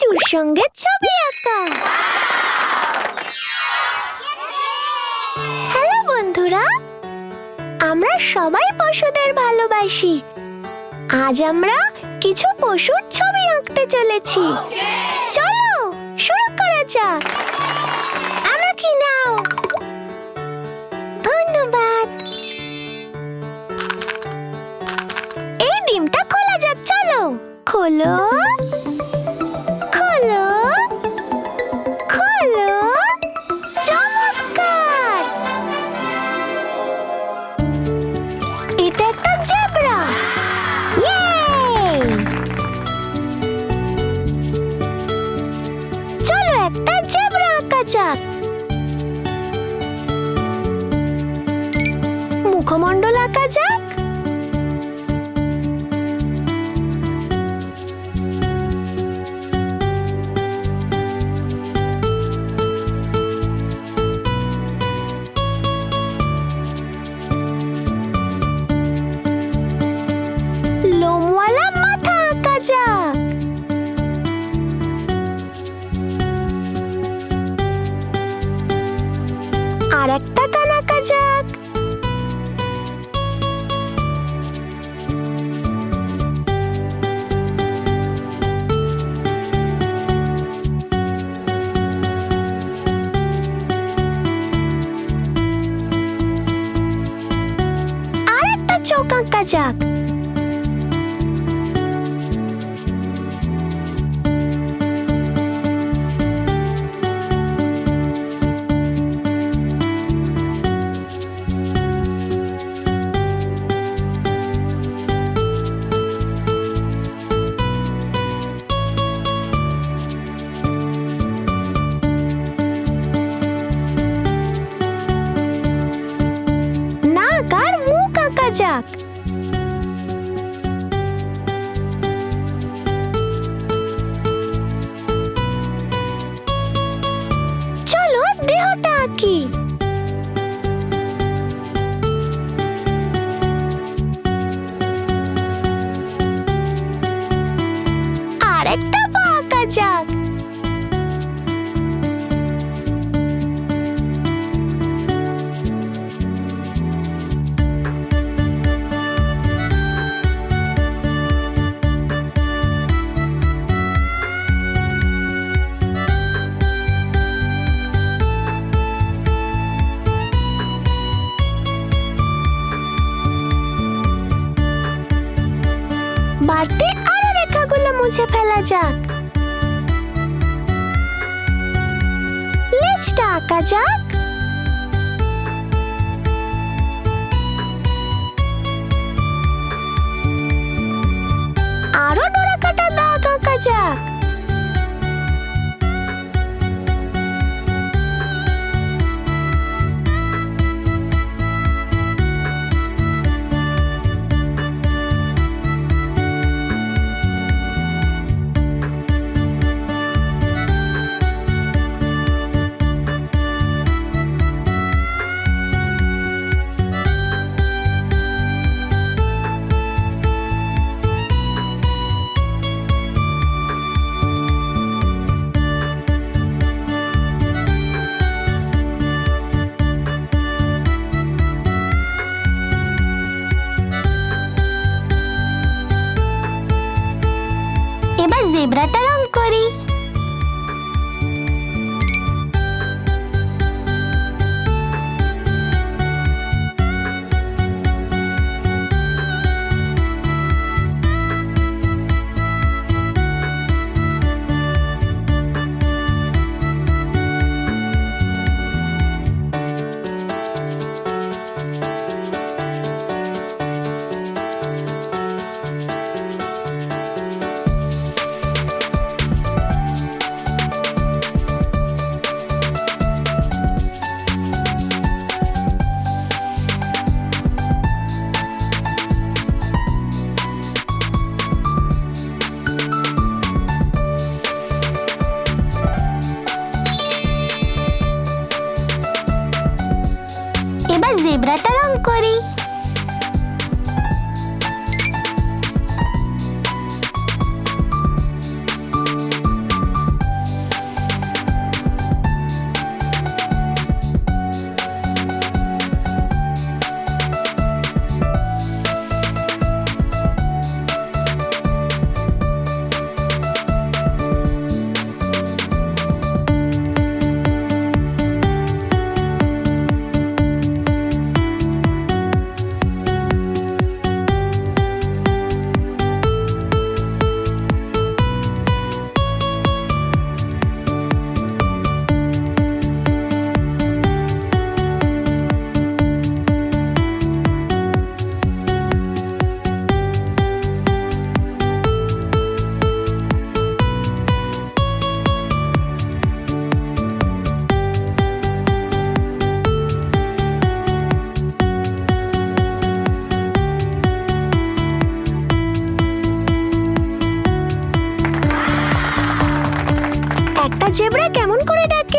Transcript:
লিচুর সঙ্গে ছবি আঁকা। হ্যালো বন্ধুরা, আমরা সবাই পশুদের ভালোবাসি। আজ আমরা কিছু পশুর ছবি আঁকতে চলেছি। চলো, শুরু করা যাক। আমাকে নাও। ধন্যবাদ। এই ডিমটা খোলা যাক, চলো। খোলো। মুখমণ্ডল আঁকা যাক। একটা চোখ আঁকা যাক নাক বাড়তি আরও রেখাগুলো মুছে ফেলা যাক। লেজটা আঁকা যাক। এবার জেব্রাটা একটা জেব্রা কেমন করে ডাকে